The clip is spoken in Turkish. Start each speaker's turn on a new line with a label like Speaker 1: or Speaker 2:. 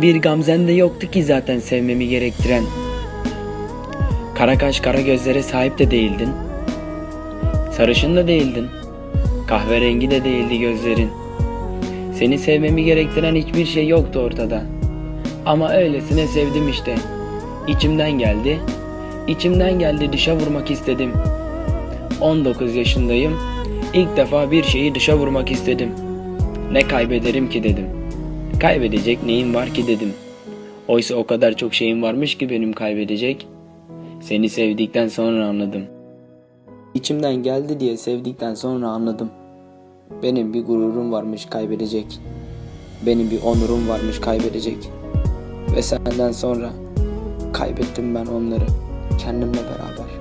Speaker 1: Bir gamzen de yoktu ki zaten sevmemi gerektiren. Kara kaş kara gözlere sahip de değildin. Sarışın da değildin. Kahverengi de değildi gözlerin. Seni sevmemi gerektiren hiçbir şey yoktu ortada. Ama öylesine sevdim işte. İçimden geldi. İçimden geldi dışa vurmak istedim. 19 yaşındayım. İlk defa bir şeyi dışa vurmak istedim. Ne kaybederim ki dedim. Kaybedecek neyim var ki dedim. Oysa o kadar çok şeyim varmış ki benim kaybedecek. Seni sevdikten sonra anladım. İçimden geldi diye sevdikten sonra anladım. Benim bir gururum varmış kaybedecek. Benim bir onurum varmış kaybedecek. Ve senden sonra kaybettim ben onları kendimle beraber.